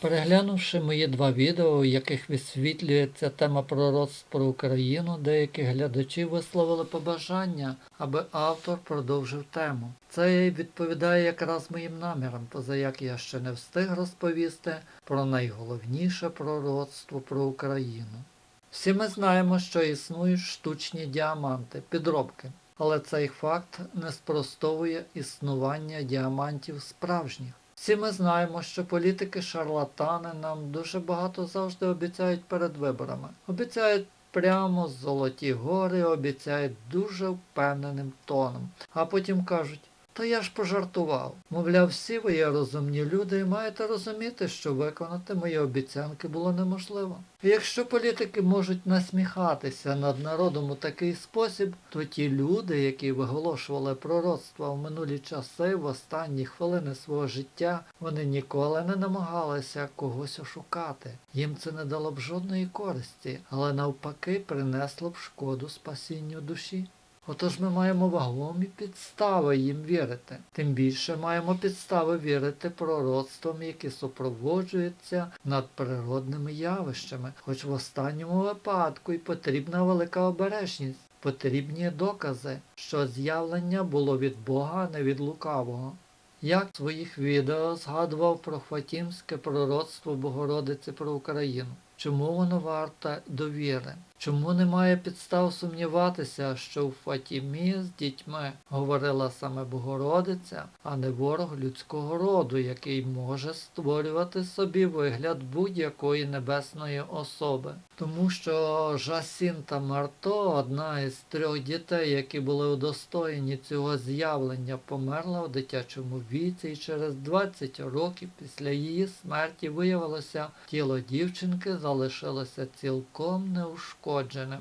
Переглянувши мої два відео, в яких висвітлюється тема пророцтв про Україну, деякі глядачі висловили побажання, аби автор продовжив тему. Це відповідає якраз моїм намірам, поза як я ще не встиг розповісти про найголовніше пророцтво про Україну. Всі ми знаємо, що існують штучні діаманти, підробки, але цей факт не спростовує існування діамантів справжніх. Всі ми знаємо, що політики шарлатани нам дуже багато завжди обіцяють перед виборами. Обіцяють прямо золоті гори, обіцяють дуже впевненим тоном, а потім кажуть. Та я ж пожартував. Мовляв, всі ви є розумні люди і маєте розуміти, що виконати мої обіцянки було неможливо. Якщо політики можуть насміхатися над народом у такий спосіб, то ті люди, які виголошували пророцтва в минулі часи, в останні хвилини свого життя, вони ніколи не намагалися когось ошукати. Їм це не дало б жодної користі, але навпаки принесло б шкоду спасінню душі. Отож ми маємо вагомі підстави їм вірити. Тим більше маємо підстави вірити пророцтвам, які супроводжуються надприродними явищами, хоч в останньому випадку і потрібна велика обережність, потрібні докази, що з'явлення було від Бога, а не від лукавого. Як в своїх відео згадував про Фатімське пророцтво Богородиці про Україну. Чому воно варте довіри? Чому немає підстав сумніватися, що в Фатімі з дітьми говорила саме Богородиця, а не ворог людського роду, який може створювати собі вигляд будь-якої небесної особи? Тому що Жасін та Марто, одна із трьох дітей, які були удостоєні цього з'явлення, померла в дитячому віці, і через 20 років після її смерті виявилося, тіло дівчинки залишилося цілком неушкодженим.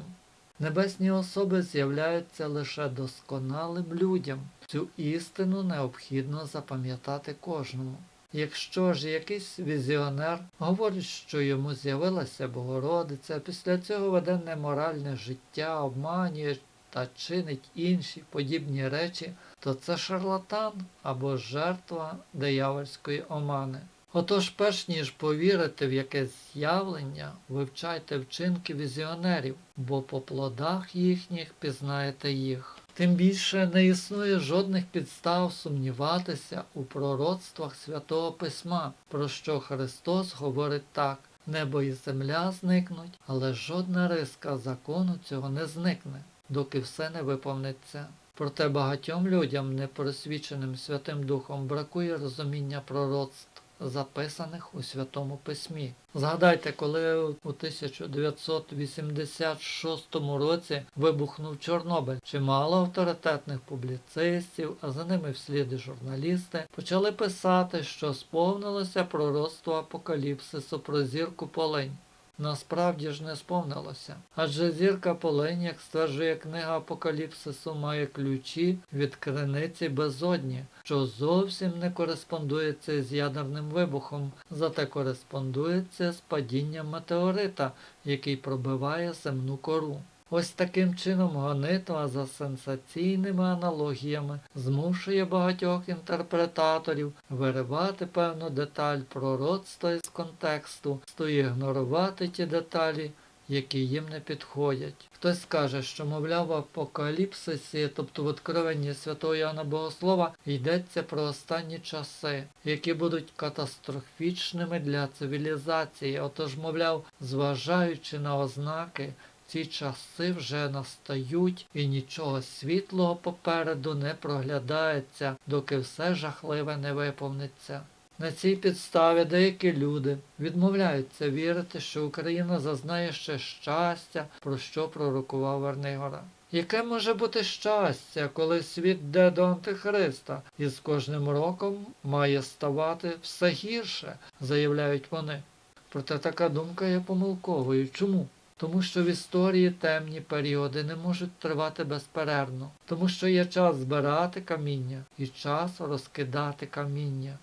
Небесні особи з'являються лише досконалим людям. Цю істину необхідно запам'ятати кожному. Якщо ж якийсь візіонер говорить, що йому з'явилася Богородиця, після цього веде неморальне життя, обманює та чинить інші подібні речі, то це шарлатан або жертва диявольської омани. Отож, перш ніж повірити в якесь з'явлення, вивчайте вчинки візіонерів, бо по плодах їхніх пізнаєте їх. Тим більше не існує жодних підстав сумніватися у пророцтвах Святого Письма, про що Христос говорить так. Небо і земля зникнуть, але жодна риска закону цього не зникне, доки все не виповниться. Проте багатьом людям, непросвіченим Святим Духом, бракує розуміння пророцтв записаних у Святому Письмі. Згадайте, коли у 1986 році вибухнув Чорнобиль, чимало авторитетних публіцистів, а за ними вслід і журналісти, почали писати, що сповнилося пророцтво апокаліпсису про зірку полинь. Насправді ж не сповнилося. Адже зірка полень, як стверджує книга Апокаліпсису, має ключі від криниці безодні, що зовсім не кореспондується з ядерним вибухом, зате кореспондується з падінням метеорита, який пробиває земну кору. Ось таким чином гонитва за сенсаційними аналогіями змушує багатьох інтерпретаторів виривати певну деталь пророцтва із контексту, то ігнорувати ті деталі, які їм не підходять. Хтось скаже, що, мовляв, в апокаліпсисі, тобто в откровенні святого Яна Богослова, йдеться про останні часи, які будуть катастрофічними для цивілізації. Отож, мовляв, зважаючи на ознаки, ці часи вже настають і нічого світлого попереду не проглядається, доки все жахливе не виповниться. На цій підставі деякі люди відмовляються вірити, що Україна зазнає ще щастя, про що пророкував Вернигора. Яке може бути щастя, коли світ йде до Антихриста, і з кожним роком має ставати все гірше, заявляють вони. Проте така думка є помилковою. Чому? Тому що в історії темні періоди не можуть тривати безперервно, тому що є час збирати каміння і час розкидати каміння.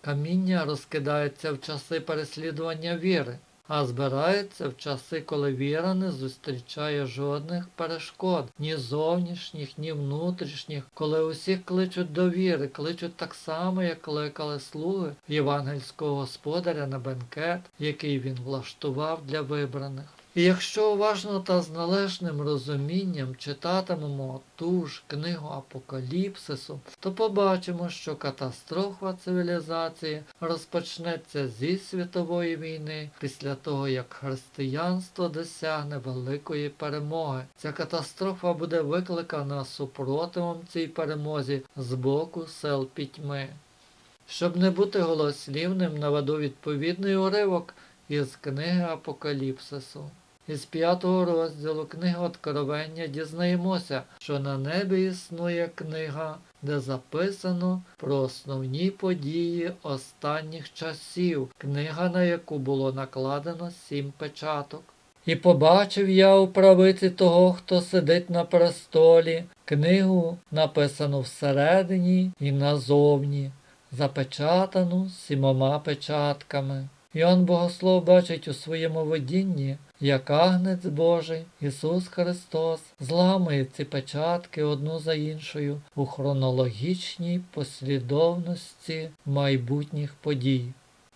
Каміння розкидається в часи переслідування віри, а збираються в часи, коли віра не зустрічає жодних перешкод, ні зовнішніх, ні внутрішніх, коли усіх кличуть до віри, кличуть так само, як кликали слуги євангельського господаря на бенкет, який він влаштував для вибраних. І якщо уважно та з належним розумінням читатимемо ту ж книгу Апокаліпсису, то побачимо, що катастрофа цивілізації розпочнеться зі світової війни після того, як християнство досягне великої перемоги. Ця катастрофа буде викликана супротивом цій перемозі з боку сил пітьми. Щоб не бути голослівним, наведу відповідний уривок із книги Апокаліпсису. Із п'ятого розділу книги Откровення дізнаємося, що на небі існує книга, де записано про основні події останніх часів, книга, на яку було накладено сім печаток. І побачив я у правиці того, хто сидить на престолі, книгу, написану всередині і назовні, запечатану сімома печатками. Іоанн Богослов бачить у своєму видінні, як агнець Божий, Ісус Христос, зламує ці печатки одну за іншою у хронологічній послідовності майбутніх подій.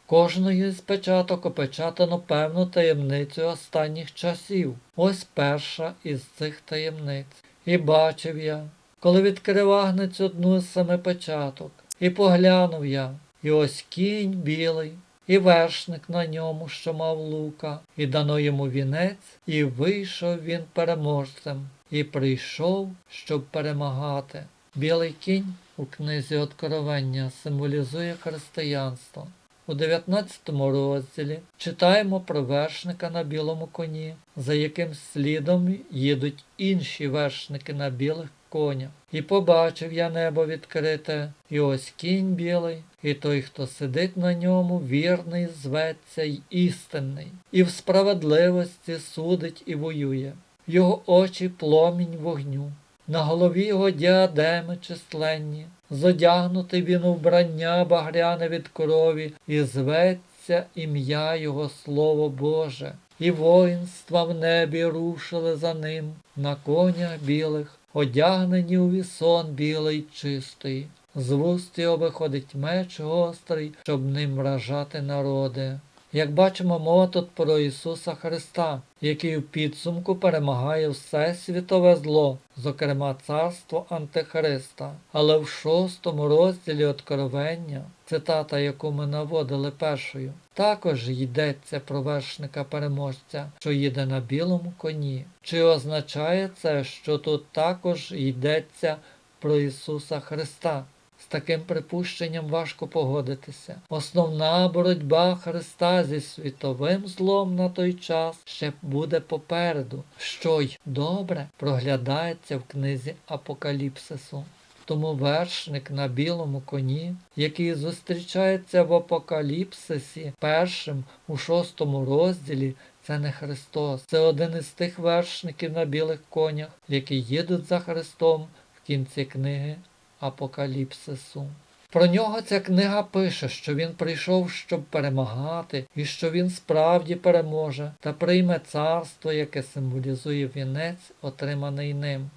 Кожною з печаток опечатано певну таємницю останніх часів. Ось перша із цих таємниць. І бачив я, коли відкрив агнець одну з семи печаток, і поглянув я, і ось кінь білий, і вершник на ньому, що мав лука, і дано йому вінець, і вийшов він переможцем, і прийшов, щоб перемагати. Білий кінь у книзі Откровення символізує християнство. У 19 розділі читаємо про вершника на білому коні, за яким слідом їдуть інші вершники на білих конях. І побачив я небо відкрите, і ось кінь білий, і той, хто сидить на ньому, вірний зветься й істинний, і в справедливості судить і воює. Його очі пломінь вогню, на голові його діадеми численні, зодягнутий він у вбрання багряне від крові, і зветься ім'я Його Слово Боже, і воїнства в небі рушили за ним на конях білих, одягнені у вісон білий чистий. З вуст його виходить меч гострий, щоб ним вражати народи. Як бачимо, мова тут про Ісуса Христа, який у підсумку перемагає все світове зло, зокрема царство Антихриста. Але в шостому розділі Откровення, цитата, яку ми наводили першою, також йдеться про вершника переможця, що їде на білому коні. Чи означає це, що тут також йдеться про Ісуса Христа? З таким припущенням важко погодитися. Основна боротьба Христа зі світовим злом на той час ще буде попереду, що й добре проглядається в книзі Апокаліпсису. Тому вершник на білому коні, який зустрічається в Апокаліпсисі першим у шостому розділі, це не Христос. Це один із тих вершників на білих конях, які їдуть за Христом в кінці книги Апокаліпсису. Про нього ця книга пише, що він прийшов, щоб перемагати, і що він справді переможе та прийме царство, яке символізує вінець, отриманий ним.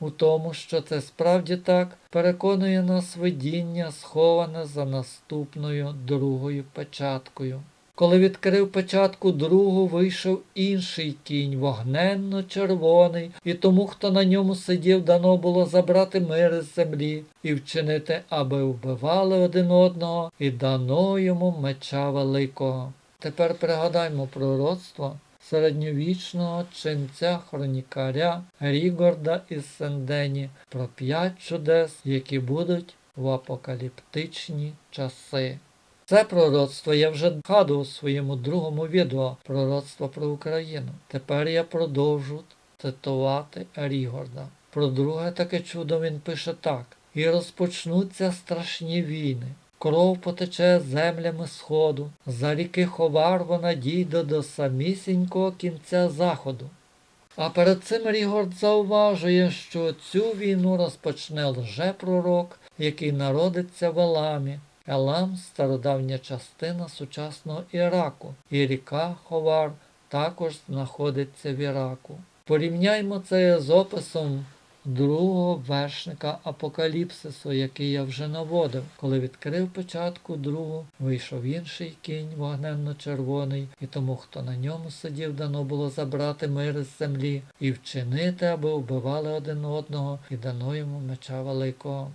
У тому, що це справді так, переконує нас видіння, сховане за наступною другою печаткою. Коли відкрив печатку другу, вийшов інший кінь, вогненно-червоний, і тому, хто на ньому сидів, дано було забрати мир з землі і вчинити, аби вбивали один одного, і дано йому меча великого. Тепер пригадаймо пророцтво середньовічного ченця хронікаря Рігорда із Сендені про п'ять чудес, які будуть в апокаліптичні часи. Це пророцтво я вже згадував у своєму другому відео пророцтво про Україну. Тепер я продовжу цитувати Рігорда. Про друге таке чудо він пише так: І розпочнуться страшні війни. Кров потече землями сходу, за ріки Ховар вона дійде до самісінького кінця заходу. А перед цим Рігорд зауважує, що цю війну розпочне лжепророк, який народиться в Еламі, Елам стародавня частина сучасного Іраку, і ріка Ховар також знаходиться в Іраку. Порівняймо це з описом другого вершника Апокаліпсису, який я вже наводив. Коли відкрив початку другу, вийшов інший кінь вогненно-червоний, і тому, хто на ньому сидів, дано було забрати мир з землі і вчинити, аби вбивали один одного, і дано йому меча великого.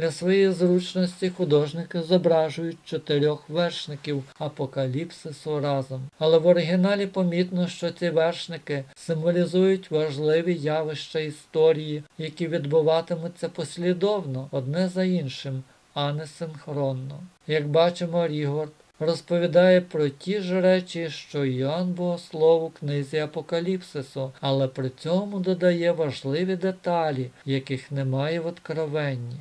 Для своєї зручності художники зображують чотирьох вершників апокаліпсису разом. Але в оригіналі помітно, що ці вершники символізують важливі явища історії, які відбуватимуться послідовно одне за іншим, а не синхронно. Як бачимо, Рігорд розповідає про ті ж речі, що й Іоанн Богослов у книзі Апокаліпсису, але при цьому додає важливі деталі, яких немає в откровенні.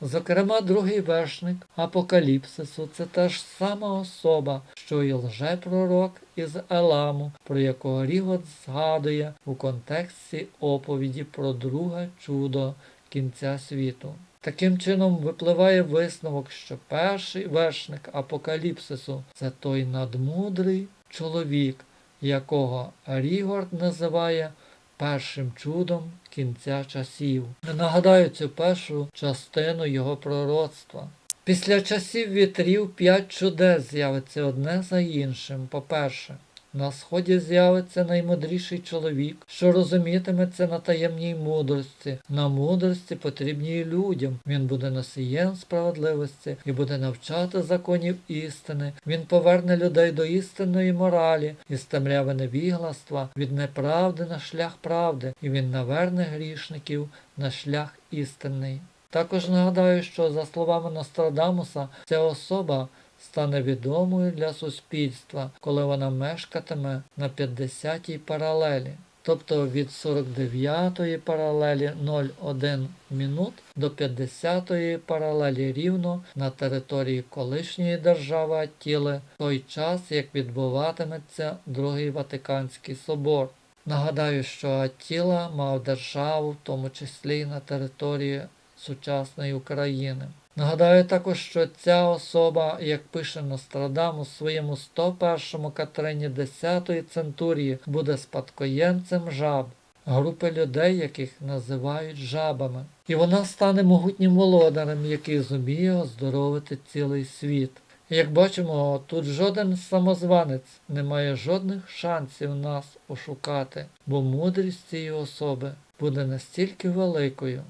Зокрема, другий вершник Апокаліпсису це та ж сама особа, що й лжепророк із Еламу, про якого Рігот згадує у контексті оповіді про друге чудо кінця світу. Таким чином випливає висновок, що перший вершник Апокаліпсису це той надмудрий чоловік, якого Рігорд називає першим чудом кінця часів. Нагадаю цю першу частину його пророцтва. Після часів вітрів п'ять чудес з'явиться одне за іншим. По-перше, на сході з'явиться наймудріший чоловік, що розумітиметься на таємній мудрості. На мудрості потрібній людям. Він буде носієм справедливості і буде навчати законів істини. Він поверне людей до істинної моралі і стемряве невігластва від неправди на шлях правди, і він наверне грішників на шлях істинний. Також нагадаю, що за словами Нострадамуса, ця особа стане відомою для суспільства, коли вона мешкатиме на 50-й паралелі, тобто від 49-ї паралелі 0,1 минут до 50-ї паралелі рівно на території колишньої держави Аттіли, той час, як відбуватиметься Другий Ватиканський собор. Нагадаю, що Аттіла мав державу, в тому числі й на території сучасної України. Нагадаю також, що ця особа, як пише Нострадам у своєму 101 Катерині 10-ї центурії, буде спадкоємцем жаб, групи людей, яких називають жабами. І вона стане могутнім володарем, який зуміє оздоровити цілий світ. Як бачимо, тут жоден самозванець не має жодних шансів нас ошукати, бо мудрість цієї особи буде настільки великою.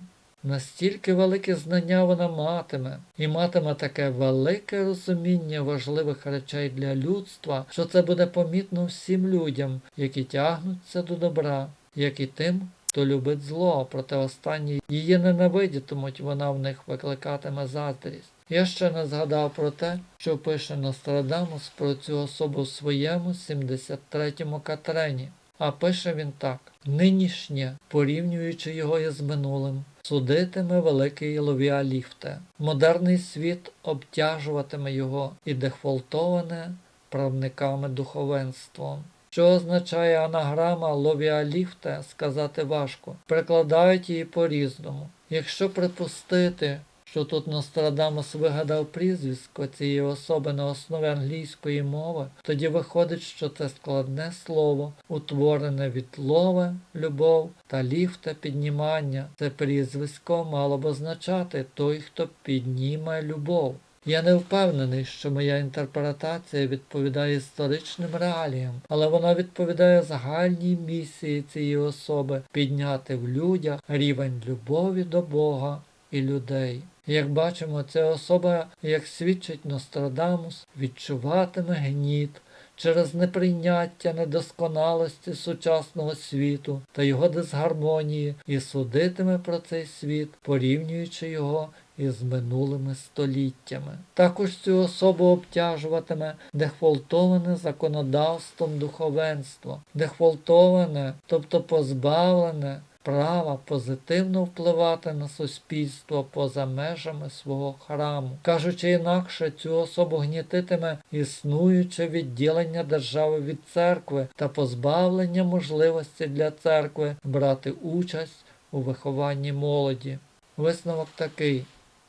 Настільки велике знання вона матиме, і матиме таке велике розуміння важливих речей для людства, що це буде помітно всім людям, які тягнуться до добра, як і тим, хто любить зло, проте останні її ненавидітимуть, вона в них викликатиме заздрість. Я ще не згадав про те, що пише Нострадамус про цю особу в своєму 73-му Катрені. А пише він так: нинішнє, порівнюючи його із минулим, судитиме великий Ловіаліфте. Модерний світ обтяжуватиме його і дефолтоване правниками духовенством. Що означає анаграма Ловіаліфте, сказати важко. Перекладають її по-різному. Якщо припустити, що тут Нострадамус вигадав прізвисько цієї особи на основі англійської мови, тоді виходить, що це складне слово, утворене від лове, любов та ліфта піднімання. Це прізвисько мало б означати той, хто підніме любов. Я не впевнений, що моя інтерпретація відповідає історичним реаліям, але вона відповідає загальній місії цієї особи підняти в людях рівень любові до Бога і людей. Як бачимо, ця особа, як свідчить Нострадамус, відчуватиме гніт через неприйняття недосконалості сучасного світу та його дисгармонії і судитиме про цей світ, порівнюючи його із минулими століттями. Також цю особу обтяжуватиме дефолтоване законодавством духовенство, дефолтоване, тобто позбавлене права позитивно впливати на суспільство поза межами свого храму. Кажучи інакше, цю особу гнітитиме існуюче відділення держави від церкви та позбавлення можливості для церкви брати участь у вихованні молоді. Висновок такий.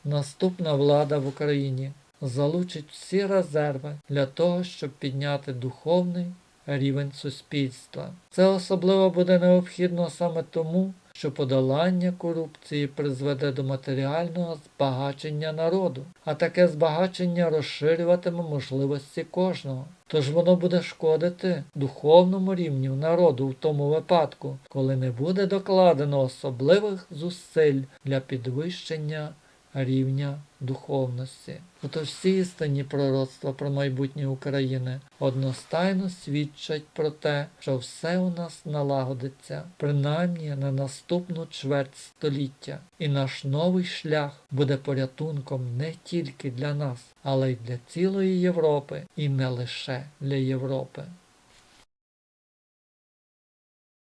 Наступна влада в Україні залучить всі резерви для того, щоб підняти духовний рівень суспільства. Це особливо буде необхідно саме тому, що подолання корупції призведе до матеріального збагачення народу, а таке збагачення розширюватиме можливості кожного. Тож воно буде шкодити духовному рівню народу в тому випадку, коли не буде докладено особливих зусиль для підвищення рівня духовності. Отож всі істинні пророцтва про майбутнє України одностайно свідчать про те, що все у нас налагодиться, принаймні на наступну чверть століття, і наш новий шлях буде порятунком не тільки для нас, але й для цілої Європи, і не лише для Європи.